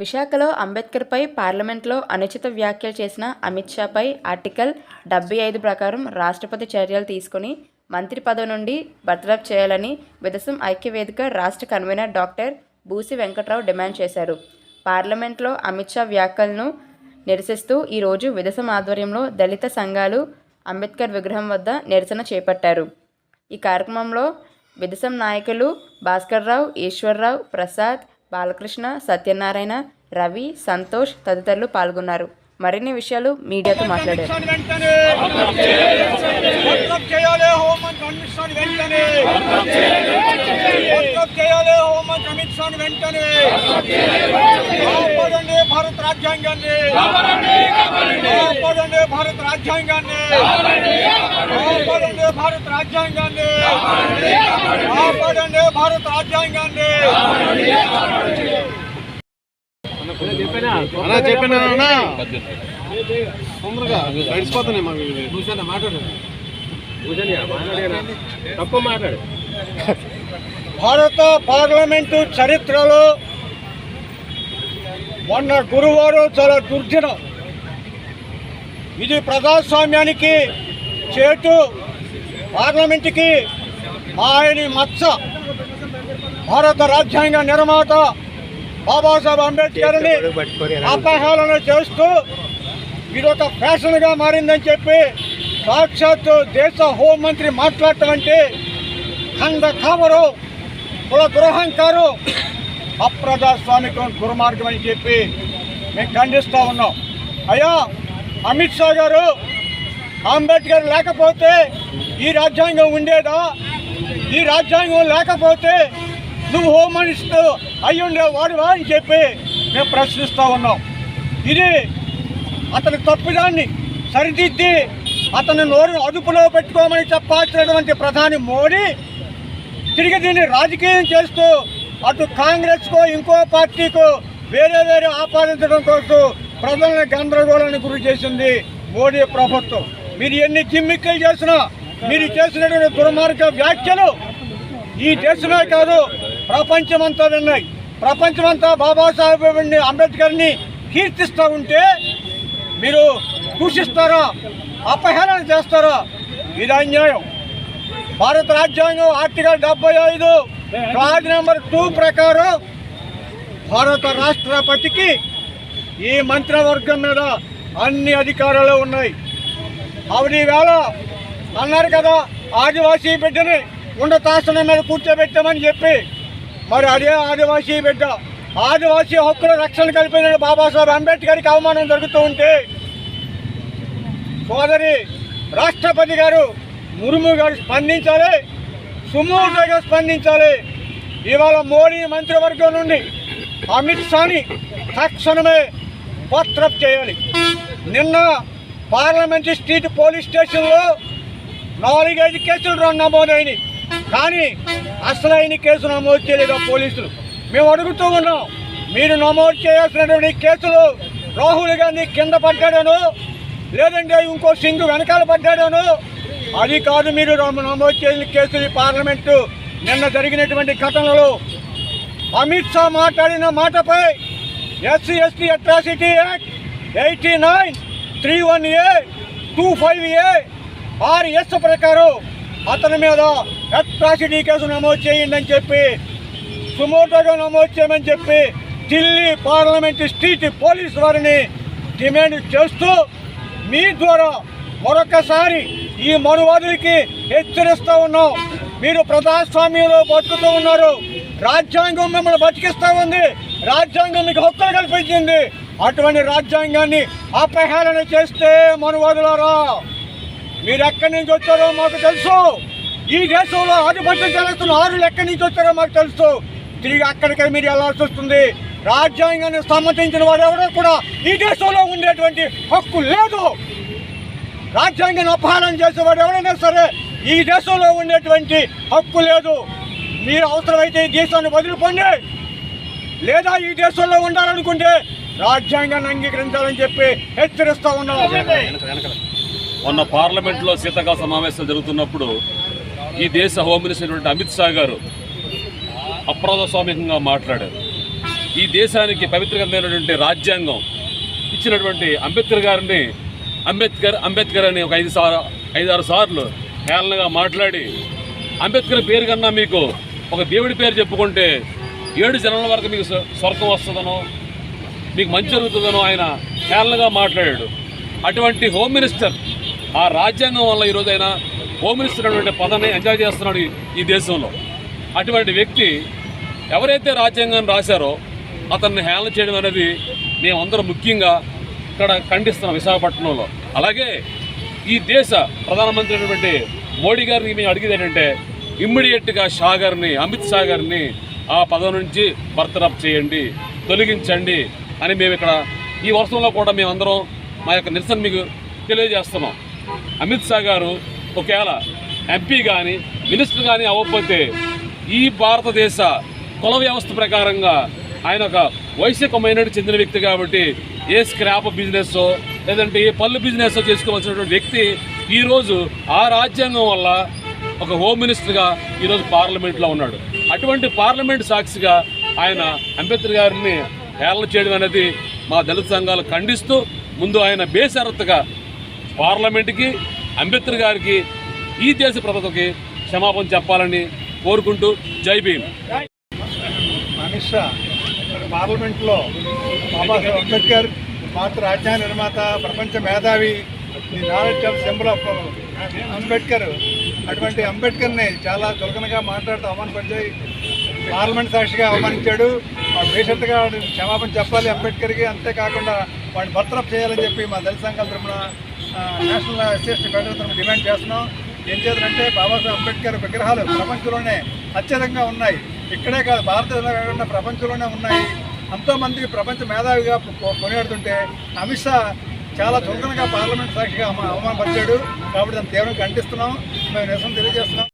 విశాఖలో అంబేద్కర్ పై పార్లమెంట్లో అనుచిత వ్యాఖ్యలు చేసిన అమిత్ షాపై ఆర్టికల్ డెబ్బై ఐదు ప్రకారం రాష్ట్రపతి చర్యలు తీసుకుని మంత్రి పదవి నుండి బర్తరఫ్ చేయాలని విదసం ఐక్యవేదిక రాష్ట్ర convener doctor Boosi Venkatrao demand చేశారు. పార్లమెంట్లో అమిత్ షా వ్యాఖ్యలను నిరసిస్తూ ఈరోజు విదసం ఆధ్వర్యంలో దళిత సంఘాలు అంబేద్కర్ విగ్రహం వద్ద నిరసన చేపట్టారు. ఈ కార్యక్రమంలో విదసం నాయకులు భాస్కర్రావు ఈశ్వర్రావు ప్రసాద్ బాలకృష్ణ సత్యనారాయణ రవి సంతోష్ తదితరులు పాల్గొన్నారు. మరిన్ని విషయాలు మీడియాతో మాట్లాడారు. భారత రాజ్యాంగాన్ని భారత రాజ్యాంగాన్ని. భారత రాజ్యాంగాన్ని. కాపాడండి భారత రాజ్యాంగాన్ని. చెప్పినా తొందరగా నడిచిపోతున్నాయి మాకు. తక్కువ మాట్లాడు. భారత పార్లమెంటు చరిత్రలో మొన్న గురువారం చాలా దుర్దినం. ఇది ప్రజాస్వామ్యానికి చేటు పార్లమెంటుకి ఆయన మచ్చ భారత రాజ్యాంగ నిర్మాత బాబాసాహెబ్ అంబేద్కర్ని అపహేళన చేస్తూ ఇదొక ఫ్యాషన్గా మారిందని చెప్పి సాక్షాత్తు దేశ హోంమంత్రి మాట్లాడటం అంటే ఖండ కావరు కుల దురహంకారు అప్రజాస్వామికం దుర్మార్గం అని చెప్పి మేము ఖండిస్తూ ఉన్నాం. అయ్యా అమిత్ షా గారు అంబేద్కర్ లేకపోతే ఈ రాజ్యాంగం ఉండేదా? ఈ రాజ్యాంగం లేకపోతే నువ్వు హోమ్ మినిస్టర్ అయి ఉండేవాడువా అని చెప్పి మేము ప్రశ్నిస్తూ ఉన్నాం. ఇది అతని తప్పిదాన్ని సరిదిద్ది అతని నోరును అదుపులో పెట్టుకోమని చెప్పాల్సినటువంటి ప్రధాని మోడీ తిరిగి దీన్ని రాజకీయం చేస్తూ అటు కాంగ్రెస్కో ఇంకో పార్టీకో వేరే వేరే ఆపాదించడం కోసం ప్రజలను గందరగోళానికి గురి చేసింది మోడీ ప్రభుత్వం. మీరు ఎన్ని జిమ్మిక్కలు చేసినా మీరు చేసినటువంటి దుర్మార్గ వ్యాఖ్యలు ఈ దేశమే కాదు ప్రపంచమంతా విన్నాయి. ప్రపంచమంతా బాబాసాహెబ్ అంబేద్కర్ని కీర్తిస్తూ ఉంటే మీరు దూషిస్తారా అపహేళన చేస్తారా? ఇది అన్యాయం. భారత రాజ్యాంగం ఆర్టికల్ డెబ్బై ఐదు క్లాజ్ నెంబర్ టూ ప్రకారం భారత రాష్ట్రపతికి ఈ మంత్రివర్గం మీద అన్ని అధికారాలు ఉన్నాయి. అవి వేళ అన్నారు కదా ఆదివాసీ బిడ్డని ఉండతాసనం మీద కూర్చోబెట్టామని చెప్పి. మరి అదే ఆదివాసీ బిడ్డ ఆదివాసీ హక్కుల రక్షణ కల్పిన బాబాసాహెబ్ అంబేద్కర్కి అవమానం జరుగుతూ ఉంటే సోదరి రాష్ట్రపతి గారు ముర్ము గారు స్పందించాలి సుమూర్తిగా స్పందించాలి. ఇవాళ మోడీ మంత్రివర్గం నుండి అమిత్ షాని తక్షణమే పత్రప్ చేయాలి. నిన్న పార్లమెంట్ స్ట్రీట్ పోలీస్ స్టేషన్లో నాలుగైదు కేసులు రెండు నమోదైనవి కానీ అసలైన కేసు నమోదు చేయలేదు పోలీసులు? మేము అడుగుతూ ఉన్నాం మీరు నమోదు చేయాల్సినటువంటి కేసులు రాహుల్ గాంధీ కింద పడ్డాడను లేదంటే ఇంకో సింగ్ వెనకాల పడ్డాడను అది కాదు మీరు నమోదు చేసిన కేసులు పార్లమెంటు నిన్న జరిగినటువంటి ఘటనలు అమిత్ షా మాట్లాడిన మాటపై SC ST atrocity act eighty nine three one A two five A R S ప్రకారం అతని మీద అట్రాసిటీ కేసు నమోదు చేయండి అని చెప్పి సుమోటోగా నమోదు చేయమని చెప్పి ఢిల్లీ పార్లమెంట్ స్ట్రీట్ పోలీస్ వారిని డిమాండ్ చేస్తూ మీ ద్వారా మరొకసారి ఈ మనువాదులకి హెచ్చరిస్తూ ఉన్నాం. మీరు ప్రజాస్వామ్యంలో బతుకుతూ ఉన్నారు. రాజ్యాంగం మిమ్మల్ని బతికిస్తూ ఉంది. రాజ్యాంగం మీకు హక్కులు కల్పించింది. అటువంటి రాజ్యాంగాన్ని అపహేళన చేస్తే మనువాదులారా. మీరు ఎక్కడి నుంచి వచ్చారో మాకు తెలుసు. ఈ దేశంలో ఆధిపత్యం చెల్లిస్తున్న ఆరులు ఎక్కడి నుంచి వచ్చారో మాకు తెలుసు. తిరిగి అక్కడికే మీరు వెళ్ళాల్సి వస్తుంది. రాజ్యాంగాన్ని సమర్థించిన వారు కూడా ఈ దేశంలో ఉండేటువంటి హక్కు లేదు. రాజ్యాంగాన్ని అపహారం చేసేవాడు ఎవరైనా సరే ఈ దేశంలో ఉండేటువంటి హక్కు లేదు. మీరు అవసరమైతే ఈ దేశాన్ని వదిలిపోండి లేదా ఈ దేశంలో ఉండాలనుకుంటే రాజ్యాంగాన్ని అంగీకరించాలని చెప్పి హెచ్చరిస్తా ఉన్నాం. మొన్న పార్లమెంట్లో శీతాకాల సమావేశాలు జరుగుతున్నప్పుడు ఈ దేశ హోమ్ మినిస్టర్ అమిత్ షా గారు అప్రజాస్వామికంగా మాట్లాడారు. ఈ దేశానికి పవిత్రమైనటువంటి రాజ్యాంగం ఇచ్చినటువంటి అంబేద్కర్ గారిని అంబేద్కర్ అంబేద్కర్ అని ఒక ఐదు సార్ ఐదారు సార్లు హేళనగా మాట్లాడి అంబేద్కర్ పేరు కన్నా మీకు ఒక దేవుడి పేరు చెప్పుకుంటే ఏడు జనాల వరకు మీకు స్వర్గం వస్తుందనో మీకు మంచి జరుగుతుందనో ఆయన హేళనగా మాట్లాడాడు. అటువంటి హోమ్ మినిస్టర్ ఆ రాజ్యాంగం వల్ల ఈరోజు ఆయన హోమ్ మినిస్టర్ అనేటువంటి పదాన్ని ఎంజాయ్ చేస్తున్నాడు ఈ- దేశంలో. అటువంటి వ్యక్తి ఎవరైతే రాజ్యాంగాన్ని రాశారో అతన్ని హేళన చేయడం అనేది మేమందరం ముఖ్యంగా ఇక్కడ ఖండిస్తున్నాం విశాఖపట్నంలో. అలాగే ఈ దేశ ప్రధానమంత్రి అయినటువంటి మోడీ గారిని మేము అడిగేది ఏంటంటే ఇమ్మీడియట్గా షా గారిని అమిత్ షా గారిని ఆ పదవి నుంచి బర్తరఫ్ చేయండి తొలగించండి అని మేము ఇక్కడ ఈ వర్షంలో కూడా మేమందరం మా యొక్క నిరసన మీకు తెలియజేస్తున్నాం. అమిత్ షా గారు ఒకవేళ ఎంపీ కానీ మినిస్టర్ కానీ అవ్వకపోతే ఈ భారతదేశ కుల వ్యవస్థ ప్రకారంగా ఆయన ఒక వైశ్య మైనార్టీ చెందిన వ్యక్తి కాబట్టి ఏ స్క్రాప్ బిజినెస్ లేదంటే ఏ పళ్ళు బిజినెస్ చేసుకోవాల్సినటువంటి వ్యక్తి ఈరోజు ఆ రాజ్యాంగం వల్ల ఒక హోమ్ మినిస్టర్గా ఈరోజు పార్లమెంట్లో ఉన్నాడు. అటువంటి పార్లమెంట్ సాక్షిగా ఆయన అంబేద్కర్ గారిని హేళన చేయడం అనేది మా దళిత సంఘాలు ఖండిస్తూ ముందు ఆయన బేషరత్తుగా పార్లమెంట్కి అంబేద్కర్ గారికి ఈ దేశ ప్రభుత్వకి క్షమాపణ చెప్పాలని కోరుకుంటూ జై భీమ్. అమిత్ షా పార్లమెంట్లో బాబాసాహెబ్ అంబేద్కర్ మాతృ రాజ్యాంగ నిర్మాత ప్రపంచ మేధావి the knowledge of symbol of Ambedkar. అటువంటి అంబేద్కర్ని చాలా చులకనగా మాట్లాడుతూ అవమానపరిచాయి పార్లమెంట్ సాక్షిగా అవమానించాడు. వాడు బేషరతుగా క్షమాపణ చెప్పాలి అంబేద్కర్కి. అంతేకాకుండా వాడిని భర్తరఫ్ చేయాలని చెప్పి మా దళిత సంఘాల తరఫున నేషనల్ ఎస్సీ ఫెడరేషన్ డిమాండ్ చేస్తున్నాం. ఏం చేద్దంటే బాబాసాహెబ్ అంబేద్కర్ విగ్రహాలు ప్రపంచంలోనే అత్యధికంగా ఉన్నాయి. ఇక్కడే కాదు భారతదేశంలో కాకుండా ప్రపంచంలోనే ఉన్నాయి. ఎంతోమంది ప్రపంచ మేధావిగా కొనియాడుతుంటే అమిత్ షా చాలా దుర్గంగా పార్లమెంట్ సాక్షిగా అవమానపరిచాడు. కాబట్టి దాన్ని తీవ్రంగా ఖండిస్తున్నాం. మేము నిరసన తెలియజేస్తున్నాం.